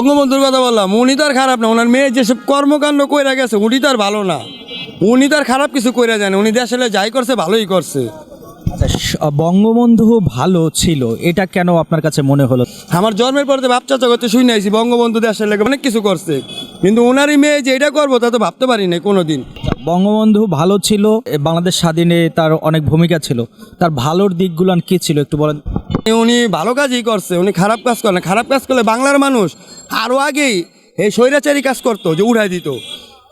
বঙ্গবন্ধুর কথা বললাম উনি তার খারাপ না ওনার মেয়ে যেসব কর্মকাণ্ড কইরা গেছে উনি তার ভালো না। উনি তার খারাপ কিছু কইরা যায় না উনি দেশে যাই করছে ভালোই করছে। আচ্ছা, বঙ্গবন্ধু ভালো ছিল এটা কেন আপনার কাছে মনে হলো? আমার জন্মের পরে তো বাপ চাচা করতে শুই নাইছি বঙ্গবন্ধু দেশের লেগে অনেক কিছু করছে। কিন্তু ওনারই মেয়ে যে এটা করব তা তো ভাবতে পারি না কোনোদিন। বঙ্গবন্ধু ভালো ছিল বাংলাদেশ স্বাধীনে তার অনেক ভূমিকা ছিল। তার ভালোর দিকগুলো কি ছিল একটু বলেন? উনি ভালো কাজই করছে, উনি খারাপ কাজ করে না। খারাপ কাজ করলে বাংলার মানুষ আরও আগেই এই স্বৈরাচারী কাজ করতো, যে উড়াই দিত।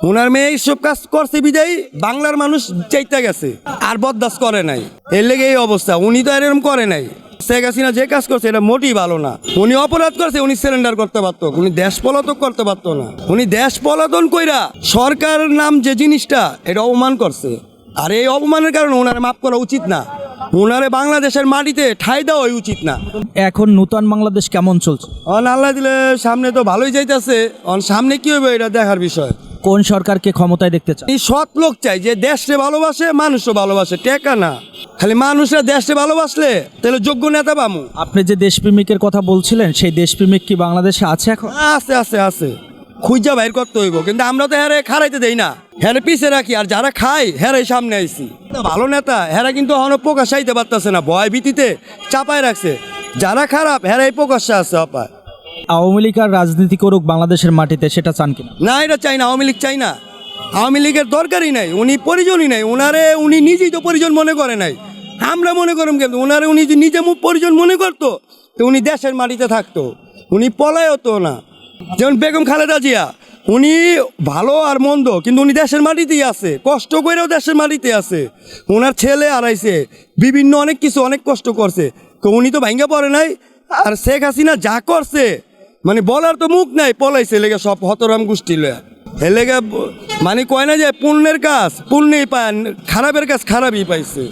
ওনার মেয়ে এইসব কাজ করছে বিদায়, বাংলার মানুষ চাইতে গেছে, আর বরদাস্ত করে নাই। এর লেগে এই অবস্থা, উনি তো আর এরকম করে নাই। শেখ হাসিনা যে কাজ করছে, এটা মোটেই ভালো না। উনি অপরাধ করছে, উনি সিলিন্ডার করতে পারতো, উনি দেশ পলাতক করতে পারতো না। উনি দেশ পলাতন কইরা সরকারের নাম যে জিনিসটা, এটা অপমান করছে। আর এই অপমানের কারণে ওনার মাফ করা উচিত না। ওনারে বাংলাদেশের মাটিতে ঠাই দেওয়াই উচিত না। এখন নূতন বাংলাদেশ কেমন চলছে? অন আল্লাহ দিলে সামনে তো ভালোই যাইতেছে। অন সামনে কি হবে এটা দেখার বিষয়। কোন সরকারকে ক্ষমতায় দেখতে চান? এই সৎ লোক চাই যে দেশকে ভালোবাসে মানুষও ভালোবাসে টেকা না। খালি মানুষরা দেশকে ভালোবাসলে তাহলে যোগ্য নেতা পামু আপনি যে দেশপ্রেমিকের কথা বলছিলেন সেই দেশপ্রেমিক কি বাংলাদেশে আছে এখন? আছে আছে আছে। খুঁজা বাইর করতে হইব কিন্তু আমরা তো হ্যারে খারাইতে দেই না। হ্যারে পিছে রাখি আর যারা খায় হ্যারাই সামনে আইছি। ভালো নেতা হ্যারা কিন্তু এখনও প্রকাশ আইতে পারতেছে না ভয় ভীতিতে চাপায় রাখছে। যারা খারাপ হ্যারাই প্রকাশ্যে আছে অপায় আওয়ামী লীগ আর রাজনীতি করুক বাংলাদেশের মাটিতে সেটা চান কিনা? না এটা চাই না আওয়ামী লীগ চাই না। আওয়ামী লীগের দরকারই নাই উনি পরিজনই নাই ওনারে উনি নিজেই তো পরিজন মনে করে নাই। আমরা মনে করুম কিন্তু ওনারে উনি যে নিজে মুখ পরিজন মনে করতো তো উনি দেশের মাটিতে থাকতো। উনি পলায় হতো না। যেমন বেগম খালেদা জিয়া, উনি ভালো আর মন্দ, কিন্তু উনি দেশের মাটিতেই আছে। কষ্ট করেও দেশের মাটিতে আছে। ওনার ছেলে হারাইছে, বিভিন্ন অনেক কিছু অনেক কষ্ট করছে। তো উনি তো ভাঙ্গা পড়ে নাই, আর শেখ হাসিনা যা করছে মানে বলার তো মুখ নাই, পলাইছে লেগে সব হতরাম গোষ্ঠী লয়া। এ লেগে মানে কয় না যে পুণ্যের কাজ, পুণ্যই পায়, খারাপের কাজ খারাপই পাইছে।